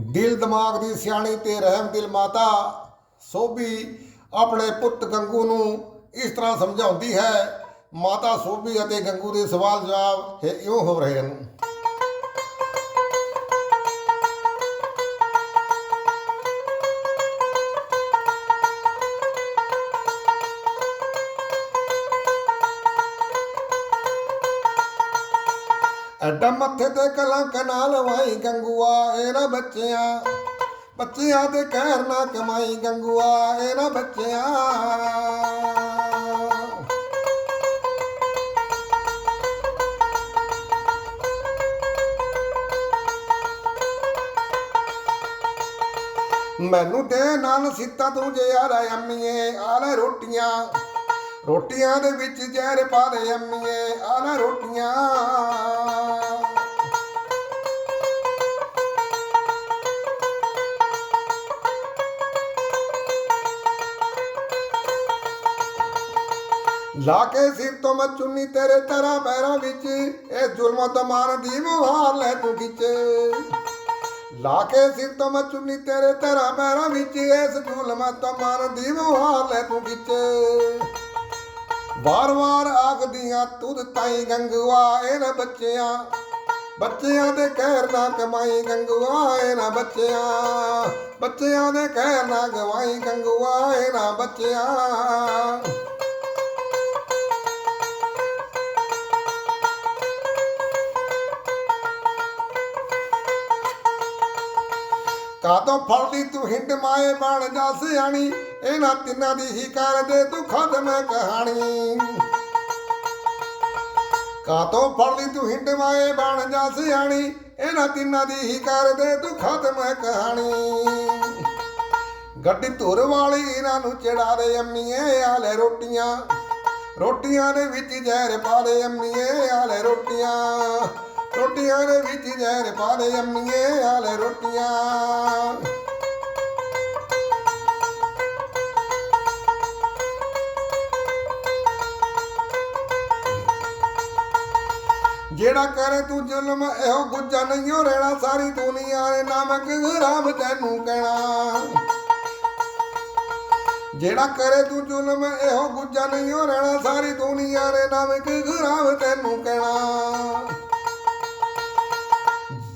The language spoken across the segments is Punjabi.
ਦਿਲ ਦਿਮਾਗ ਦੀ ਸਿਆਣੀ ਤੇ ਰਹਿਮ ਦਿਲ ਮਾਤਾ ਸੋਭੀ ਆਪਣੇ ਪੁੱਤ ਗੰਗੂ ਨੂੰ ਇਸ ਤਰ੍ਹਾਂ ਸਮਝਾਉਂਦੀ ਹੈ, ਮਾਤਾ ਸੋਭੀ ਅਤੇ ਗੰਗੂ ਦੇ ਸਵਾਲ ਜਵਾਬ ਇਹ ਇਉਂ ਹੋ ਰਹੇ ਹਨ। ਐਡਾ ਮੱਥੇ ਤੇ ਕਲੰਕ ਨਾ ਲਵਾਈ ਗੰਗੂਆ, ਇਹ ਨਾ ਬੱਚਿਆਂ। ਬੱਚਿਆਂ ਦੇ ਕਹਿਰ ਨਾ ਕਮਾਈ ਗੰਗੂਆ, ਇਹ ਨਾ ਬੱਚਿਆਂ। ਮੈਨੂੰ ਦੇ ਨਾਲ ਸੀਤਾ ਤੂੰ ਜੇ ਆ ਲੈ ਅੰਮੀਏ, ਆ ਰੋਟੀਆਂ। ਰੋਟੀਆਂ ਦੇ ਵਿੱਚ ਜ਼ਹਿਰ ਪਾ ਦੇ ਅੰਮੀਏ, ਆ ਲੈ ਰੋਟੀਆਂ। ਲਾ ਕੇ ਸਿਰ ਤੋਂ ਮੈਂ ਚੁੰਨੀ ਤੇਰੇ ਤਰਾ ਪੈਰਾਂ ਵਿੱਚ, ਇਹ ਜ਼ੁਲਮ ਤੋਂ ਮਾਰ ਦੀ ਮੁਹਾਰ ਲੈ ਤੂੰ ਖਿੱਚੇ। ਲਾ ਕੇ ਸਿਰ ਤੋਂ ਮੈਂ ਚੁੰਨੀ ਤੇਰੇ ਤਰਾ ਪੈਰਾਂ ਵਿੱਚ, ਇਸ ਜ਼ੁਲਮ ਤੋਂ ਦੀ ਮੁਹਾਰ ਲੈ ਤੂੰ ਖਿੱਚੇ। ਵਾਰ-ਵਾਰ ਆਖਦੀਆਂ ਤੁਧ ਤਾਈ ਗੰਗੂਆ, ਇਹ ਨਾ ਬੱਚਿਆਂ। ਬੱਚਿਆਂ ਦੇ ਕਹਿਰ ਨਾ ਕਮਾਈ ਗੰਗੂਆ, ਇਹ ਨਾ ਬੱਚਿਆਂ। ਬੱਚਿਆਂ ਦੇ ਕਹਿਰ ਨਾ ਗਵਾਈ ਗੰਗੂਆ, ਇਹ ਨਾ ਬੱਚਿਆਂ। ਕਾਤੋਂ ਫੜਦੀ ਤੂੰ ਹਿੰਡ ਮਾਏ ਬਣ ਜਾ ਸਿਆਣੀ? ਇਹਨਾਂ ਤਿੰਨਾਂ ਦੀ ਹੀ ਕਰ ਦੇ ਤੂੰ ਖਤਮ ਕਹਾਣੀ। ਕਾਤੋਂ ਫੜਦੀ ਤੂੰ ਹਿੰਡ ਮਾਏ ਬਣ ਜਾ ਸਿਆਣੀ? ਇਹਨਾਂ ਤਿੰਨਾਂ ਦੀ ਹੀ ਕਰ ਦੇ ਤੂੰ ਖਤਮ ਕਹਾਣੀ। ਗੱਡੀ ਧੁਰ ਵਾਲੀ ਇਹਨਾਂ ਨੂੰ ਚੜਾ ਦੇ ਅੰਮੀਏ ਆ ਰੋਟੀਆਂ। ਰੋਟੀਆਂ ਦੇ ਵਿੱਚ ਜ਼ਹਿਰ ਪਾ ਦੇ ਅੰਮੀਏ ਆ ਰੋਟੀਆਂ। ਰੋਟੀਆਂ ਦੇ ਵਿੱਚ ਜ਼ਹਿਰ ਪਾ ਦੇ ਅੰਮੀਏ ਆ ਰੋਟੀਆਂ। ਜਿਹੜਾ ਕਰੇ ਤੂੰ ਜ਼ੁਲਮ, ਇਹੋ ਗੁੱਜਾ ਨਹੀਂ ਹੋ ਰਹਿਣਾ, ਸਾਰੀ ਦੁਨੀਆ ਨੇ ਨਾਮਕ ਗੁਰਾਮ ਤੈਨੂੰ ਕਹਿਣਾ? ਜਿਹੜਾ ਕਰੇ ਤੂੰ ਜ਼ੁਲਮ, ਇਹੋ ਗੁੱਜਾ ਨਹੀਂ ਹੋ ਰਹਿਣਾ, ਸਾਰੀ ਦੁਨੀਆ ਨੇ ਨਾਮਕ ਗੁਰਾਮ ਤੈਨੂੰ ਕਹਿਣਾ?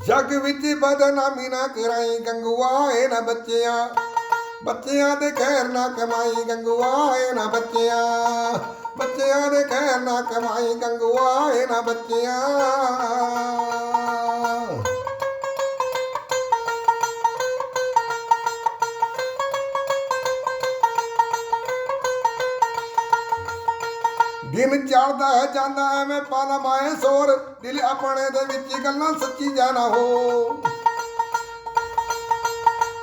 ਜਗ ਵਿੱਚ ਬਦਨਾਮੀ ਨਾ ਕਰਾਈ ਗੰਗੂਆ ਇਹ ਨਾ ਬੱਚਿਆਂ। ਬੱਚਿਆਂ ਦੇ ਖੈਰ ਨਾ ਕਮਾਈ ਗੰਗੂਆ ਇਹ ਨਾ ਬੱਚਿਆਂ। ਬੱਚਿਆਂ ਦੇ ਖੈਰ ਨਾ ਕਮਾਈ ਗੰਗੂਆ ਇਹ ਨਾ ਬੱਚਿਆਂ। ਦਿਨ ਚੜਦਾ ਹੈ, ਜਾਂਦਾ ਐਵੇਂ ਪਾਲਾ ਮਾਏ ਸੋਰ। ਦਿਲ ਆਪਣੇ ਦੇ ਵਿੱਚ ਗੱਲਾਂ ਸੱਚੀ ਜਾਣਾ ਹੋ।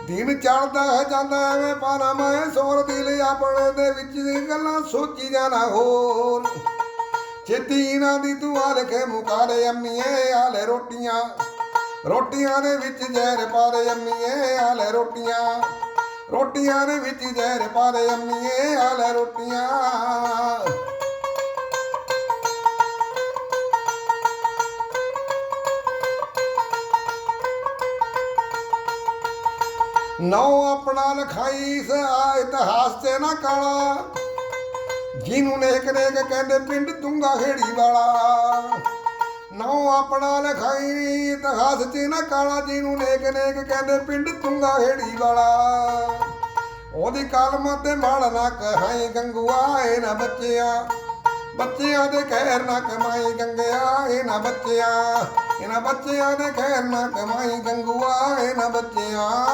ਦਿਨ ਚੜਦਾ ਹੈ, ਜਾਂਦਾ ਐਵੇਂ ਪਾਲਾ ਮਾਏ ਸੋਰ। ਦਿਲ ਆਪਣੇ ਦੇ ਵਿੱਚ ਗੱਲਾਂ ਸੋਚੀ ਜਾਣਾ ਹੋ। ਛੇਤੀ ਇਹਨਾਂ ਦੀ ਤੂੰ ਆ ਲਿਖੇ, ਮੁਕਾਰੇ ਅੰਮੀਏ ਆ ਰੋਟੀਆਂ। ਰੋਟੀਆਂ ਦੇ ਵਿੱਚ ਜ਼ਹਿਰ ਪਾ ਦੇ ਅੰਮੀਏ ਆ ਰੋਟੀਆਂ। ਰੋਟੀਆਂ ਦੇ ਵਿੱਚ ਜ਼ਹਿਰ ਪਾ ਦੇ ਅੰਮੀਏ ਆ ਰੋਟੀਆਂ। ਨੌ ਆਪਣਾ ਲਖਾਈ ਸ ਇਤਿਹਾਸ ਤੇ ਨਾ ਕਾਲਾ। ਜਿਹਨੂੰ ਨੇਕ ਨੇਕ ਕਹਿੰਦੇ ਪਿੰਡ ਤੁੰਗਾ ਖੇੜੀ ਵਾਲਾ। ਨੌ ਆਪਣਾ ਲਖਾਈ ਇਤਿਹਾਸ ਤੇ ਨਾ ਕਾਲਾ, ਜਿਹਨੂੰ ਨੇਕ ਨੇਕ ਕਹਿੰਦੇ ਪਿੰਡ ਤੁੰਗਾ ਖੇੜੀ ਵਾਲਾ। ਉਹਦੀ ਕਲਮ ਤੇ ਮਾਲ ਨਾ ਕਹਾਈ ਗੰਗੂਆ, ਇਹ ਨਾ ਬੱਚਿਆਂ। ਬੱਚਿਆਂ ਦੇ ਖੈਰ ਨਾ ਕਮਾਈ ਗੰਗਿਆ ਇਹਨਾਂ ਬੱਚਿਆਂ। ਇਹਨਾਂ ਬੱਚਿਆਂ ਦੇ ਖੈਰ ਨਾ ਕਮਾਈ ਗੰਗੂਆ, ਇਹ ਨਾ ਬੱਚਿਆਂ।